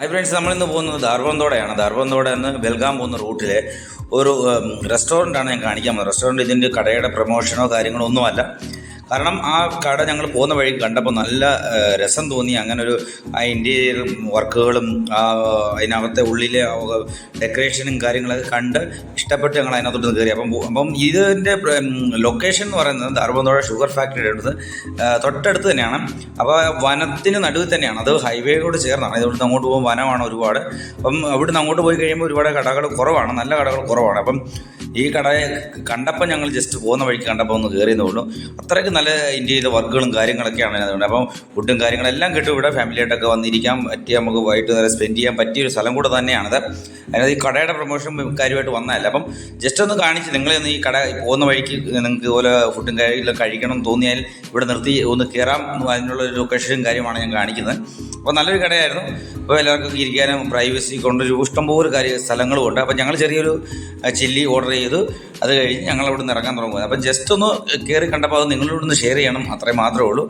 Hi friends നമ്മളിന്ന് പോകുന്നത് ധാർവന്തോടെയാണ് ധാർവന്തോടെ നിന്ന് ബെൽഗാം പോകുന്ന റൂട്ടിലെ ഒരു റെസ്റ്റോറന്റാണ് ഞാൻ കാണിക്കാൻ പോകുന്നത്. റെസ്റ്റോറന്റ് ഇതിന്റെ കടയുടെ പ്രൊമോഷനോ കാര്യങ്ങളോ ഒന്നുമല്ല. കാരണം ആ കട ഞങ്ങൾ പോകുന്ന വഴി കണ്ടപ്പോൾ നല്ല രസം തോന്നി. അങ്ങനെ ഒരു ആ ഇന്റീരിയർ വർക്കുകളും അതിനകത്തെ ഉള്ളിലെ ഡെക്കറേഷനും കാര്യങ്ങളൊക്കെ കണ്ട് ഇഷ്ടപ്പെട്ട് ഞങ്ങൾ അതിനകത്തോട്ട് കയറി. അപ്പം അപ്പം ഇതിന്റെ ലൊക്കേഷൻ എന്ന് പറയുന്നത് ധർമ്മന്തോഴ ഷുഗർ ഫാക്ടറിയുടെ അടുത്ത് തൊട്ടടുത്ത് തന്നെയാണ്. അപ്പോൾ വനത്തിന് നടുവിൽ തന്നെയാണ്. അത് ഹൈവേയോട് ചേർന്നാണ്. ഇതുകൊണ്ട് അങ്ങോട്ട് പോകുമ്പോൾ വനമാണ് ഒരുപാട്. അപ്പം അവിടുന്ന് അങ്ങോട്ട് പോയി കഴിയുമ്പോൾ ഒരുപാട് കടകൾ കുറവാണ്. നല്ല കടകൾ കുറവാണ്. അപ്പം ഈ കടയെ കണ്ടപ്പോൾ ഞങ്ങൾ ജസ്റ്റ് പോകുന്ന വഴിക്ക് കണ്ടപ്പോൾ ഒന്ന് കയറിയെന്നേ ഉള്ളൂ. അത്രയ്ക്ക് നല്ല ഇന്റീരിയർ വർക്കുകളും കാര്യങ്ങളൊക്കെയാണ് അതുകൊണ്ട് അപ്പം ഫുഡും കാര്യങ്ങളെല്ലാം കിട്ടും ഇവിടെ ഫാമിലിയായിട്ടൊക്കെ വന്നിരിക്കാം. പറ്റിയ നമുക്ക് വൈകിട്ട് നേരെ സ്പെൻഡ് ചെയ്യാൻ പറ്റിയൊരു സ്ഥലം കൂടെ തന്നെയാണത്. അതിനകത്ത് ഈ കടയുടെ പ്രൊമോഷൻ കാര്യമായിട്ട് വന്നതല്ല. അപ്പം ജസ്റ്റ് ഒന്ന് കാണിച്ച് നിങ്ങളെ ഒന്ന് ഈ കട പോകുന്ന വഴിക്ക് നിങ്ങൾക്ക് ഇതുപോലെ ഫുഡും കാര്യങ്ങളും കഴിക്കണം തോന്നിയാൽ ഇവിടെ നിർത്തി ഒന്ന് കയറാം അതിനുള്ള ഒരു ലൊക്കേഷനും കാര്യമാണ് ഞാൻ കാണിക്കുന്നത്. അപ്പോൾ നല്ലൊരു കടയായിരുന്നു. അപ്പോൾ എല്ലാവർക്കും ഇരിക്കാനും പ്രൈവസി കൊണ്ടൊരു ഇഷ്ടംപോലെ കാര്യ സ്ഥലങ്ങളും ഉണ്ട് അപ്പോൾ ഞങ്ങൾ ചെറിയൊരു ചില്ലി ഓർഡർ ചെയ്തു. അത് കഴിഞ്ഞ് ഞങ്ങൾ അവിടെ നിന്ന് ഇറങ്ങാൻ തുടങ്ങുന്നത് അപ്പം ജസ്റ്റ് ഒന്ന് കയറി കണ്ടപ്പോൾ അത് നിങ്ങളോട് ഒന്ന് ഷെയർ ചെയ്യണം. അത്രേ മാത്രമേ ഉള്ളൂ.